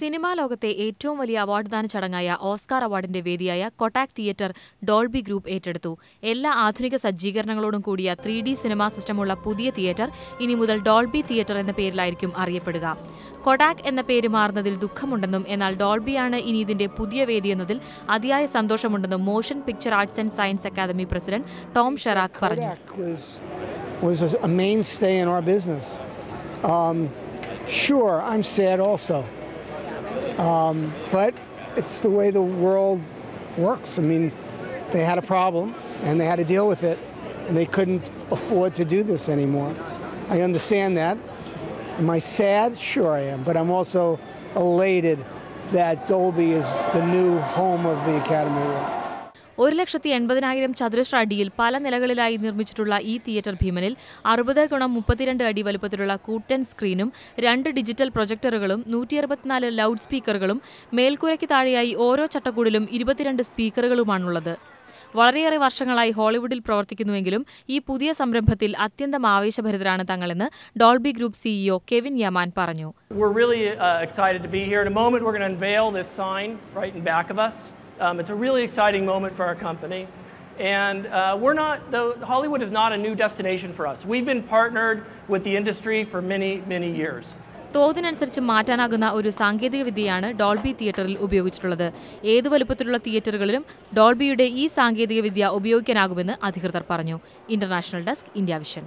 Cinema ലോകത്തെ ഏറ്റവും വലിയ അവാർഡ് ദാന ചടങ്ങായ ഓസ്കാർ അവാർഡിന്റെ വേദിയായ കൊട്ടാക് തിയേറ്റർ ഡോൾബി ഗ്രൂപ്പ് ഏറ്റെടുത്തു. എല്ലാ ആധുനിക സജ്ജീകരണങ്ങളോടും കൂടിയ ത്രീ ഡി സിനിമാ സിസ്റ്റമുള്ള പുതിയ തിയേറ്റർ ഇനി മുതൽ ഡോൾബി തിയേറ്റർ എന്ന പേരിലായിരിക്കും അറിയപ്പെടുക. കൊടാക് എന്ന പേര് മാറുന്നതിൽ ദുഃഖമുണ്ടെന്നും എന്നാൽ ഡോൾബിയാണ് ഇനി ഇതിന്റെ പുതിയ വേദിയെന്നതിൽ അതിയായ സന്തോഷമുണ്ടെന്നും motion picture arts and science academy president Tom Sherak പറഞ്ഞു. Um, sure, I'm sad also, um, but it's the way the world works. I mean, they had a problem and they had to deal with it, and they couldn't afford to do this anymore. I understand that. Am I sad? Sure, I am, but I'm also elated that Dolby is the new home of the Academy Awards. ഒരു ലക്ഷത്തി എൺപതിനായിരം ചതുരശ്ര അടിയിൽ പല നിലകളിലായി നിർമ്മിച്ചിട്ടുള്ള ഈ theatre ഭീമനിൽ അറുപത് ഗുണം മുപ്പത്തിരണ്ട് അടി വലുപ്പത്തിലുള്ള കൂട്ടൻ സ്ക്രീനും രണ്ട് ഡിജിറ്റൽ പ്രൊജക്ടറുകളും നൂറ്റി അറുപത്തിനാല് ലൗഡ് സ്പീക്കറുകളും മേൽക്കൂരയ്ക്ക് താഴെയായി ഓരോ ചട്ടക്കൂടിലും ഇരുപത്തിരണ്ട് സ്പീക്കറുകളുമാണുള്ളത് വളരെയേറെ വർഷങ്ങളായി ഹോളിവുഡിൽ പ്രവർത്തിക്കുന്നുവെങ്കിലും ഈ പുതിയ സംരംഭത്തിൽ അത്യന്തം ആവേശഭരിതരാണ് തങ്ങളെന്ന് Dolby group CEO Kevin Yeaman പറഞ്ഞു We're really uh, excited to be here. In a moment, we're going to unveil this sign right in back of us. Um, it's a really exciting moment for our company. And uh, we're not, the, Hollywood is not a new destination for us. We've been partnered with the industry for many, many years. തോതിനനുസരിച്ച് മാറ്റാനാകുന്ന ഒരു സാങ്കേതിക വിദ്യയാണ് Dolby തിയേറ്ററിൽ ഉപയോഗിച്ചിട്ടുള്ളത് ഏതു വലുപ്പത്തിലുള്ള തിയേറ്ററുകളിലും ഡോൾബിയുടെ ഈ സാങ്കേതിക വിദ്യ ഉപയോഗിക്കാനാകുമെന്ന് അധികൃതർ പറഞ്ഞു ഇന്റർനാഷണൽ ഡെസ്ക് ഇന്ത്യ വിഷൻ